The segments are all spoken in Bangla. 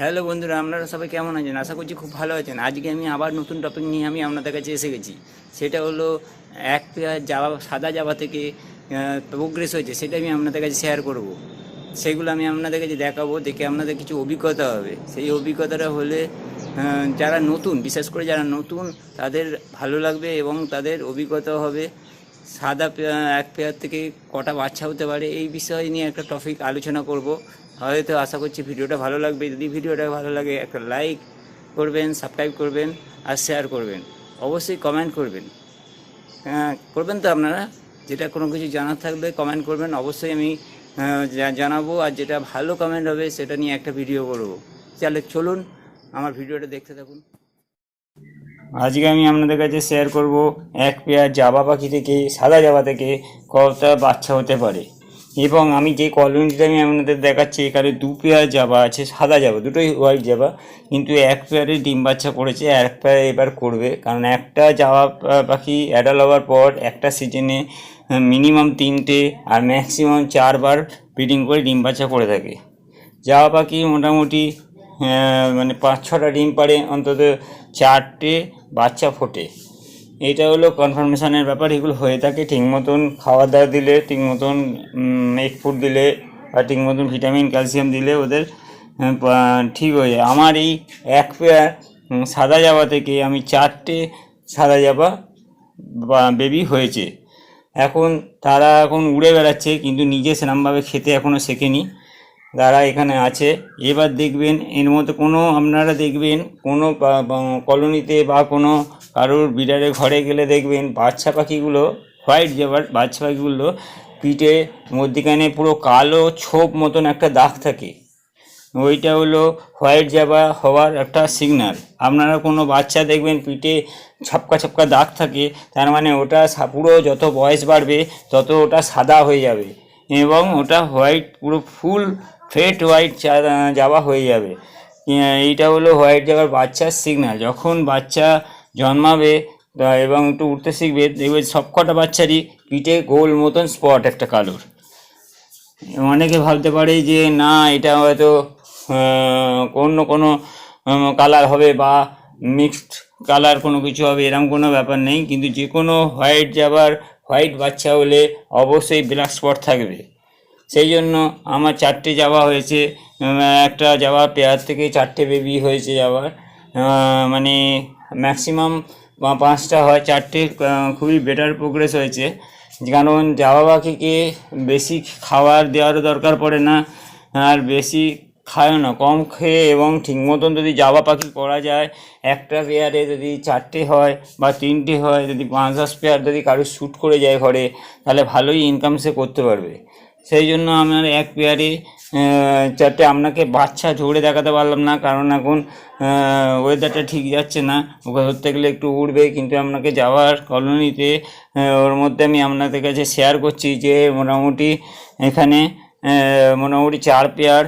হ্যালো বন্ধুরা, আপনারা সবাই কেমন আছেন? আশা করছি খুব ভালো আছেন। আজকে আমি আবার নতুন টপিক নিয়ে আমি আপনাদের কাছে এসে গেছি। সেটা হলো এক পেয়ার জাবা, সাদা জাবা থেকে প্রোগ্রেস হয়েছে, সেটা আমি আপনাদের কাছে শেয়ার করব। সেগুলো আমি আপনাদের কাছে দেখাবো, দেখে আপনাদের কিছু অভিজ্ঞতা হবে। সেই অভিজ্ঞতাটা হলে যারা নতুন, বিশেষ করে যারা নতুন, তাদের ভালো লাগবে এবং তাদের অভিজ্ঞতা হবে। সাদা এক পেয়ার থেকে কটা বাচ্চা হতে পারে, এই বিষয় নিয়ে একটা টপিক আলোচনা করব। হয়তো আশা করছি ভিডিওটা ভালো লাগবে। যদি ভিডিওটা ভালো লাগে, একটা লাইক করবেন সাবস্ক্রাইব করবেন আর শেয়ার করবেন। অবশ্যই কমেন্ট করবেন। হ্যাঁ করবেন তো আপনারা? যেটা কোনো কিছু জানার থাকলে কমেন্ট করবেন। অবশ্যই আমি জানাব। আর যেটা ভালো কমেন্ট হবে, সেটা নিয়ে একটা ভিডিও করব। তাহলে চলুন, আমার ভিডিওটা দেখতে থাকুন। আজকে আমি আপনাদের কাছে শেয়ার করব এক পেয়ার জাবা পাখি থেকে, সাদা জাবা থেকে কতটা বাচ্চা হতে পারে। এবং আমি যে কলোনিটা আমি আপনাদের দেখাচ্ছি, এখানে দু পেয়ার জাবা আছে, সাদা জাবা, দুটোই হোয়াইট জাবা, কিন্তু এক পেয়ারে ডিম বাচ্চা করেছে, এক পেয়ার এবার করবে। কারণ একটা জাবা পাখি অ্যাডাল হওয়ার পর একটা সিজনে মিনিমাম তিনটে আর ম্যাক্সিমাম চারবার ব্রিডিং করে ডিম বাচ্চা করে থাকে। জাবা পাখি মোটামুটি মানে পাঁচ ছটা ডিম পারে, অন্তত চারটে বাচ্চা ফোটে। এটা হলো কনফার্মেশনের ব্যাপার, এগুলো হয়ে থাকে ঠিক মতন খাওয়া দাওয়া দিলে ঠিক মতন এগ ফুড দিলে বা ঠিক মতন ভিটামিন ক্যালসিয়াম দিলে ওদের ঠিক হয়ে যায়। আমার এই এক পেয়ার সাদা জাবা থেকে আমি চারটে সাদা জাবা বেবি হয়েছে। এখন তারা এখন উড়ে বেড়াচ্ছে, কিন্তু নিজে সেরমভাবে খেতে এখনও শেখেনি। যারা এখানে আছে, এবার দেখবেন এর মধ্যে কোনো আপনারা দেখবেন কোনো কলোনিতে বা কোনো কারোর বিড়ারের ঘরে গেলে দেখবেন বাচ্চা পাখিগুলো, হোয়াইট যেবার বাচ্চা পাখিগুলো পিঠে মধ্যিখানে পুরো কালো ছোপ মতন একটা দাগ থাকে। ওইটা হলো হোয়াইট জাবা হওয়ার একটা সিগন্যাল। আপনারা কোনো বাচ্চা দেখবেন পিঠে ছাপকা ছাপকা দাগ থাকে, তার মানে ওটা পুরো যত বয়স বাড়বে তত ওটা সাদা হয়ে যাবে এবং ওটা হোয়াইট পুরো ফুল ফেট হোয়াইট যাওয়া হয়ে যাবে। এইটা হলো হোয়াইট জাবার বাচ্চার সিগন্যাল যখন বাচ্চা জন্মাবে এবং একটু উঠতে শিখবে, দেখবে সবকটা বাচ্চারই পিঠে গোল মতন স্পট একটা কালোর। অনেকে ভাবতে পারে যে, না, এটা হয়তো অন্য কোনো কালার হবে বা মিক্সড কালার কোনো কিছু হবে এরকম কোনো ব্যাপার নেই। কিন্তু যে কোনো হোয়াইট যাবার হোয়াইট বাচ্চা হলে অবশ্যই ব্ল্যাক স্পট থাকবে। সেই জন্য আমার চারটে যাওয়া হয়েছে একটা যাওয়া পেয়ার থেকে চারটে বেবি হয়েছে যাওয়ার মানে ম্যাক্সিমাম পাঁচটা হয়, চারটে খুবই বেটার প্রোগ্রেস হয়েছে। কারণ জাবা পাখিকে বেশি খাবার দেওয়ারও দরকার পড়ে না, আর বেশি খায় না, কম খেয়ে এবং ঠিক মতন যদি জাবা পাখি করা যায়, একটা পেয়ারে যদি চারটে হয় বা তিনটে হয়, যদি পাঁচ দশ পেয়ার যদি কারোর শ্যুট করে যায় ঘরে, তাহলে ভালোই ইনকাম সে করতে পারবে। সেই জন্য আমার এক পেয়ারি চারটে আপনাকে বাচ্চা ঝরে দেখাতে পারলাম না, কারণ এখন ওয়েদারটা ঠিক যাচ্ছে না। ওকে ধরতে গেলে একটু উঠবে কিন্তু আপনাকে যাওয়ার কলোনিতে ওর মধ্যে আমি আপনাদের কাছে শেয়ার করছি যে মোটামুটি এখানে মোটামুটি চার পেয়ার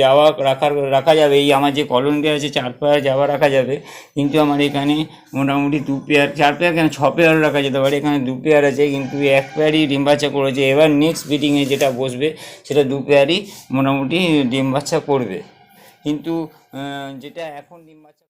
যাওয়া রাখার, রাখা যাবে। এই আমার যে কলোনিতে আছে, চার পেয়ার যাওয়া রাখা যাবে। কিন্তু আমার এখানে মোটামুটি দু পেয়ার চার পেয়ার কেন? ছ পেয়ারও রাখা যেতে পারে। এখানে দু পেয়ার আছে, কিন্তু এক পেয়ারই ডিম বাচ্চা করেছে। এবার নেক্সট ব্রিডিংয়ে যেটা বসবে, সেটা দু পেয়ারই মোটামুটি ডিম বাচ্চা করবে। কিন্তু যেটা এখন ডিম বাচ্চা